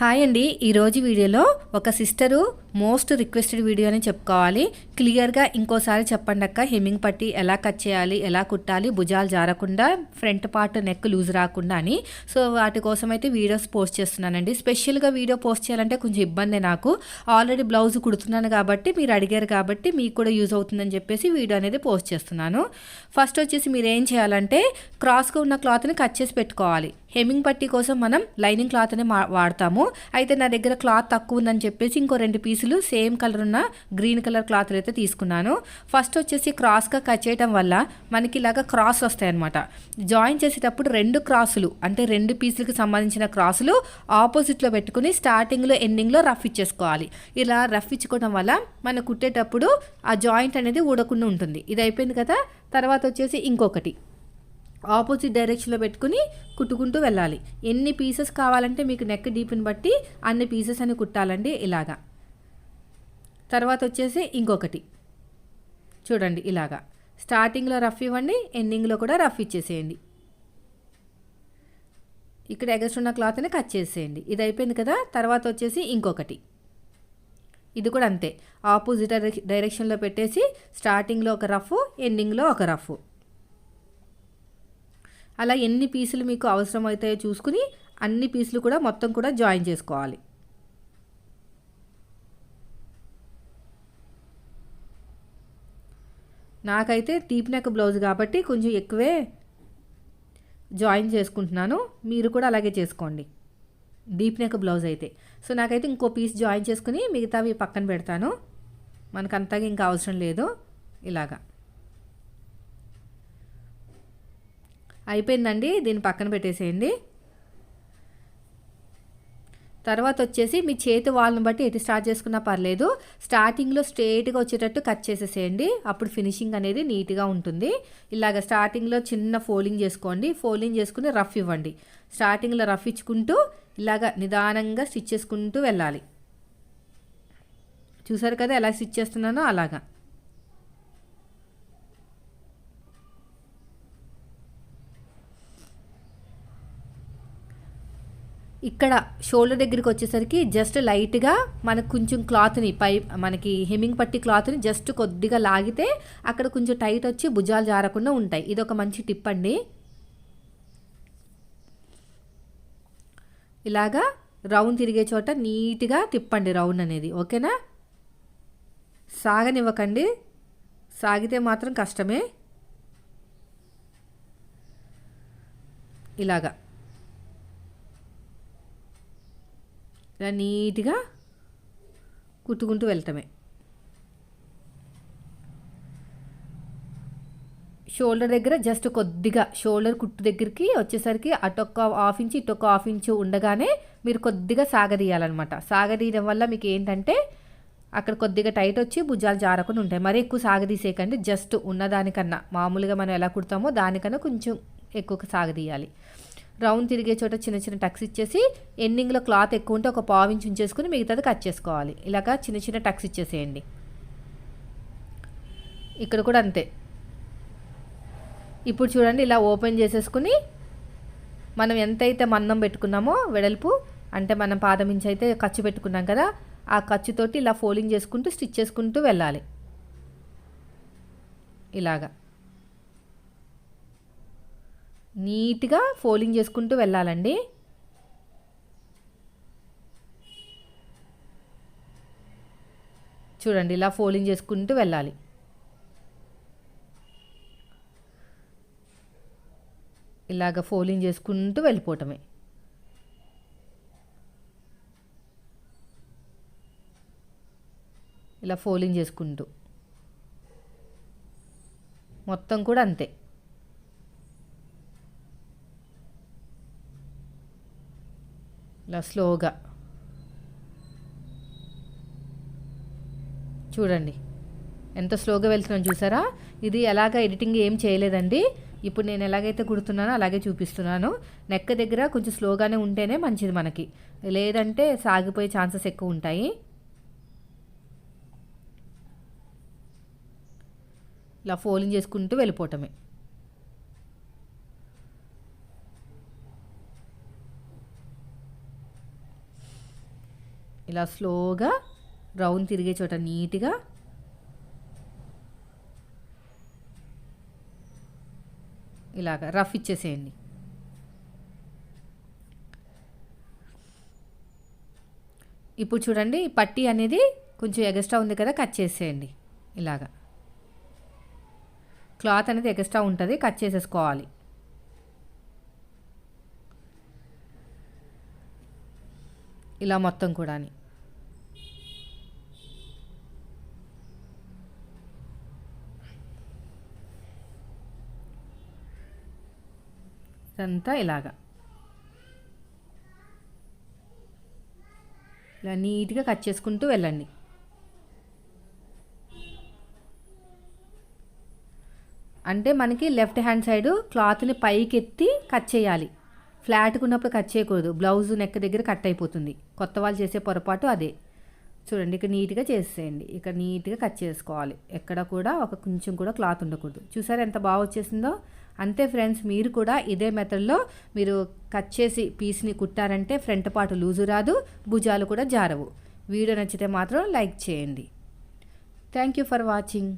Hi అండి. ఈరోజు వీడియోలో ఒక సిస్టరు మోస్ట్ రిక్వెస్టెడ్ వీడియో అని చెప్పుకోవాలి. క్లియర్గా ఇంకోసారి చెప్పండి అక్క హెమ్మింగ్ పట్టి ఎలా కట్ చేయాలి ఎలా కుట్టాలి భుజాలు జారకుండా ఫ్రంట్ పార్ట్ నెక్ లూజ్ రాకుండా అని. సో వాటి కోసం అయితే వీడియోస్ పోస్ట్ చేస్తున్నానండి. స్పెషల్గా వీడియో పోస్ట్ చేయాలంటే కొంచెం ఇబ్బంది నాకు. ఆల్రెడీ బ్లౌజ్ కుడుతున్నాను కాబట్టి మీరు అడిగారు కాబట్టి మీకు కూడా యూజ్ అవుతుందని చెప్పేసి వీడియో అనేది పోస్ట్ చేస్తున్నాను. ఫస్ట్ వచ్చేసి మీరు ఏం చేయాలంటే క్రాస్గా ఉన్న క్లాత్ని కట్ చేసి పెట్టుకోవాలి. హెమ్మింగ్ పట్టీ కోసం మనం లైనింగ్ క్లాత్ని వాడతాము. అయితే నా దగ్గర క్లాత్ తక్కువ ఉందని చెప్పేసి ఇంకో రెండు పీసులు సేమ్ కలర్ ఉన్న గ్రీన్ కలర్ క్లాత్లు అయితే తీసుకున్నాను. ఫస్ట్ వచ్చేసి క్రాస్గా కట్ చేయడం వల్ల మనకి ఇలాగా క్రాస్ వస్తాయన్నమాట. జాయిన్ చేసేటప్పుడు రెండు క్రాసులు అంటే రెండు పీసులకు సంబంధించిన క్రాసులు ఆపోజిట్లో పెట్టుకుని స్టార్టింగ్లో ఎండింగ్లో రఫ్ ఇచ్చేసుకోవాలి. ఇలా రఫ్ ఇచ్చుకోవడం వల్ల మనం కుట్టేటప్పుడు ఆ జాయింట్ అనేది ఊడకుండా ఉంటుంది. ఇది అయిపోయింది కదా? తర్వాత వచ్చేసి ఇంకొకటి. ఆపోజిట్ డైరెక్షన్లో పెట్టుకుని కుట్టుకుంటూ వెళ్ళాలి. ఎన్ని పీసెస్ కావాలంటే మీకు నెక్ డీప్ని బట్టి అన్ని పీసెస్ అని కుట్టాలండి ఇలాగా. తర్వాత వచ్చేసి ఇంకొకటి. చూడండి ఇలాగా. స్టార్టింగ్లో రఫ్ ఇవ్వండి ఎండింగ్లో కూడా రఫ్ ఇచ్చేసేయండి. ఇక్కడ ఎగస్ట్ ఉన్న క్లాత్ని కట్ చేసేయండి. ఇది అయిపోయింది కదా తర్వాత వచ్చేసి ఇంకొకటి. ఇది కూడా అంతే. ఆపోజిట్ డైరెక్షన్లో పెట్టేసి స్టార్టింగ్లో ఒక రఫ్ ఎండింగ్లో ఒక రఫ్. అలా ఎన్ని పీసులు మీకు అవసరం అవుతాయో చూసుకుని అన్ని పీసులు కూడా మొత్తం కూడా జాయిన్ చేసుకోవాలి. నాకైతే టీప్ నెక్ బ్లౌజ్ కాబట్టి కొంచెం ఎక్కువే జాయిన్ చేసుకుంటున్నాను. మీరు కూడా అలాగే చేసుకోండి. డీప్ నెక్ బ్లౌజ్ అయితే. సో నాకైతే ఇంకో పీస్ జాయిన్ చేసుకుని మిగతావి పక్కన పెడతాను. మనకు అంతగా ఇంకా అవసరం లేదు. ఇలాగా. అయిపోయిందండి. దీన్ని పక్కన పెట్టేసేయండి. తర్వాత వచ్చేసి మీ చేతి వాళ్ళని బట్టి ఎటు స్టార్ట్ చేసుకున్నా పర్లేదు. స్టార్టింగ్లో స్ట్రేట్గా వచ్చేటట్టు కట్ చేసేసేయండి. అప్పుడు ఫినిషింగ్ అనేది నీట్గా ఉంటుంది. ఇలాగ స్టార్టింగ్లో చిన్న ఫోలింగ్ చేసుకోండి. ఫోలింగ్ చేసుకుని రఫ్ ఇవ్వండి. స్టార్టింగ్లో రఫ్ ఇచ్చుకుంటూ ఇలాగ నిదానంగా స్టిచ్ చేసుకుంటూ వెళ్ళాలి. చూసారు కదా ఎలా స్టిచ్ చేస్తున్నానో? అలాగా. ఇక్కడ షోల్డర్ దగ్గరికి వచ్చేసరికి జస్ట్ లైట్గా మనకు కొంచెం క్లాత్ని పై మనకి హెమ్మింగ్ పట్టి క్లాత్ని జస్ట్ కొద్దిగా లాగితే అక్కడ కొంచెం టైట్ వచ్చి భుజాలు జారకుండా ఉంటాయి. ఇది ఒక మంచి టిప్ అండి. ఇలాగా రౌండ్ తిరిగే చోట నీట్గా తిప్పండి రౌండ్ అనేది. ఓకేనా సాగనివ్వకండి. సాగితే మాత్రం కష్టమే. ఇలాగా. ఇలా నీట్గా కుట్టుకుంటూ వెళ్తామే. షోల్డర్ దగ్గర జస్ట్ కొద్దిగా షోల్డర్ కుట్టు దగ్గరికి వచ్చేసరికి అటొక్క హాఫ్ ఇంచ్ ఇటొక్క హాఫ్ ఇంచ్ ఉండగానే మీరు కొద్దిగా సాగదీయాలన్నమాట. సాగదీయడం వల్ల మీకు ఏంటంటే అక్కడ కొద్దిగా టైట్ వచ్చి భుజాలు జారకుండా ఉంటాయి. మరీ ఎక్కువ సాగదీసేయకండి జస్ట్ ఉన్నదానికన్నా. మామూలుగా మనం ఎలా కుడతామో దానికన్నా కొంచెం ఎక్కువ సాగదీయాలి. రౌండ్ తిరిగే చోట చిన్న చిన్న టక్స్ ఇచ్చేసి ఎండింగ్లో క్లాత్ ఎక్కువ ఉంటే ఒక పావు ఇంచ్ ఉంచేసుకుని మిగతాది కట్ చేసుకోవాలి. ఇలాగా చిన్న చిన్న టక్స్ ఇచ్చేసేయండి. ఇక్కడ కూడా అంతే. ఇప్పుడు చూడండి ఇలా ఓపెన్ చేసేసుకుని మనం ఎంతైతే మందం పెట్టుకున్నామో వెడల్పు అంటే మనం పాదం ఇంచ్ అయితే ఖర్చు పెట్టుకున్నాం కదా ఆ ఖర్చుతోటి ఇలా ఫోల్డింగ్ చేసుకుంటూ స్టిచ్ చేసుకుంటూ వెళ్ళాలి. ఇలాగా. నీట్గా ఫోల్డింగ్ చేసుకుంటూ వెళ్ళాలండి. చూడండి ఇలా ఫోల్డింగ్ చేసుకుంటూ వెళ్ళాలి. ఇలాగ ఫోల్డింగ్ చేసుకుంటూ వెళ్ళిపోవటమే. ఇలా ఫోల్డింగ్ చేసుకుంటూ. మొత్తం కూడా అంతే. ఇలా స్లోగా. చూడండి. ఎంత స్లోగా వెళ్తున్నాను చూసారా? ఇది ఎలాగ ఎడిటింగ్ ఏం చేయలేదండి. ఇప్పుడు నేను ఎలాగైతే కుడుతున్నానో అలాగే చూపిస్తున్నాను. నెక్ దగ్గర కొంచెం స్లోగానే ఉంటేనే మంచిది మనకి. లేదంటే సాగిపోయే ఛాన్సెస్ ఎక్కువ ఉంటాయి. ఇలా ఫోలింగ్ చేసుకుంటూ వెళ్ళిపోవటమే. ఇలా స్లోగా రౌండ్ తిరిగే చోట నీట్గా. ఇలాగ రఫ్ ఇచ్చేసేయండి. ఇప్పుడు చూడండి పట్టి పట్టీ అనేది కొంచెం ఎగస్ట్రా ఉంది కదా కట్ చేసేయండి. ఇలాగా. క్లాత్ అనేది ఎగస్ట్రా ఉంటుంది కట్ చేసేసుకోవాలి. ఇలా మొత్తం కూడాని. ఇదంతా ఇలాగా. ఇలా నీట్గా కట్ చేసుకుంటూ వెళ్ళండి. అంటే మనకి లెఫ్ట్ హ్యాండ్ సైడ్ క్లాత్ని పైకి ఎత్తి కట్ చేయాలి. ఫ్లాట్గా ఉన్నప్పుడు కట్ చేయకూడదు. బ్లౌజ్ నెక్ దగ్గర కట్ అయిపోతుంది. కొత్త వాళ్ళు చేసే పొరపాటు అదే. చూడండి ఇక్కడ నీట్గా చేసేయండి. ఇక్కడ నీట్గా కట్ చేసుకోవాలి. ఎక్కడ కూడా ఒక కొంచెం కూడా క్లాత్ ఉండకూడదు. చూసారు ఎంత బాగా వచ్చేసిందో? అంతే ఫ్రెండ్స్ మీరు కూడా ఇదే మెథడ్లో మీరు కట్ చేసి పీస్ని కుట్టారంటే ఫ్రంట్ పార్ట్ లూజు రాదు భుజాలు కూడా జారవు. వీడియో నచ్చితే మాత్రం లైక్ చేయండి. Thank you for watching.